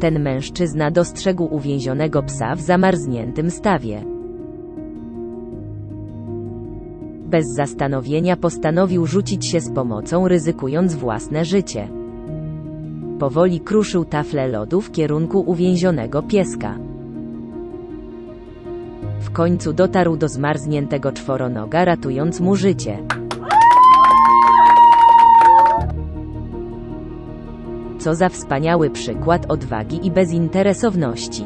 Ten mężczyzna dostrzegł uwięzionego psa w zamarzniętym stawie. Bez zastanowienia postanowił rzucić się z pomocą, ryzykując własne życie. Powoli kruszył taflę lodu w kierunku uwięzionego pieska. W końcu dotarł do zmarzniętego czworonoga, ratując mu życie. Co za wspaniały przykład odwagi i bezinteresowności.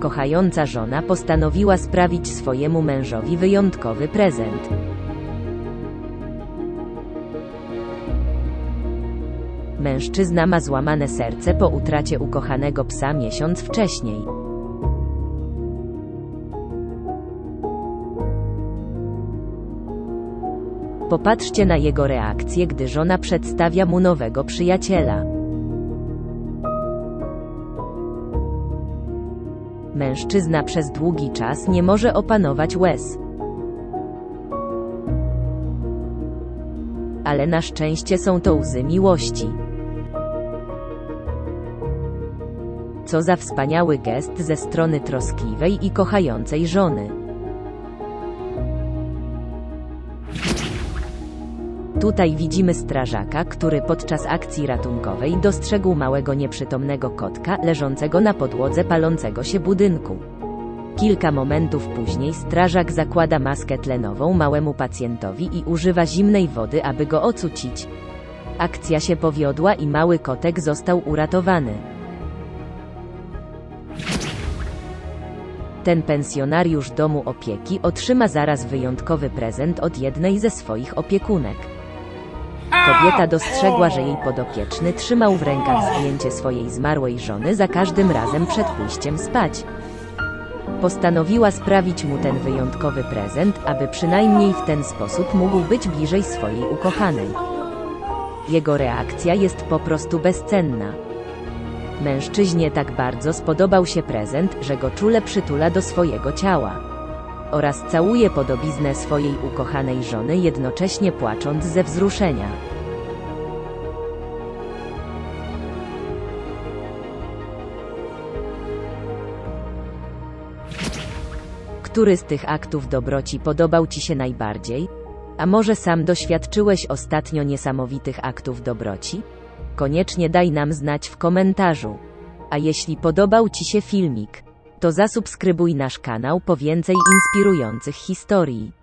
Kochająca żona postanowiła sprawić swojemu mężowi wyjątkowy prezent. Mężczyzna ma złamane serce po utracie ukochanego psa miesiąc wcześniej. Popatrzcie na jego reakcję, gdy żona przedstawia mu nowego przyjaciela. Mężczyzna przez długi czas nie może opanować łez. Ale na szczęście są to łzy miłości. Co za wspaniały gest ze strony troskliwej i kochającej żony. Tutaj widzimy strażaka, który podczas akcji ratunkowej dostrzegł małego nieprzytomnego kotka leżącego na podłodze palącego się budynku. Kilka momentów później strażak zakłada maskę tlenową małemu pacjentowi i używa zimnej wody, aby go ocucić. Akcja się powiodła i mały kotek został uratowany. Ten pensjonariusz domu opieki otrzyma zaraz wyjątkowy prezent od jednej ze swoich opiekunek. Kobieta dostrzegła, że jej podopieczny trzymał w rękach zdjęcie swojej zmarłej żony za każdym razem przed pójściem spać. Postanowiła sprawić mu ten wyjątkowy prezent, aby przynajmniej w ten sposób mógł być bliżej swojej ukochanej. Jego reakcja jest po prostu bezcenna. Mężczyźnie tak bardzo spodobał się prezent, że go czule przytula do swojego ciała. Oraz całuje podobiznę swojej ukochanej żony, jednocześnie płacząc ze wzruszenia. Który z tych aktów dobroci podobał Ci się najbardziej? A może sam doświadczyłeś ostatnio niesamowitych aktów dobroci? Koniecznie daj nam znać w komentarzu. A jeśli podobał Ci się filmik, to zasubskrybuj nasz kanał po więcej inspirujących historii.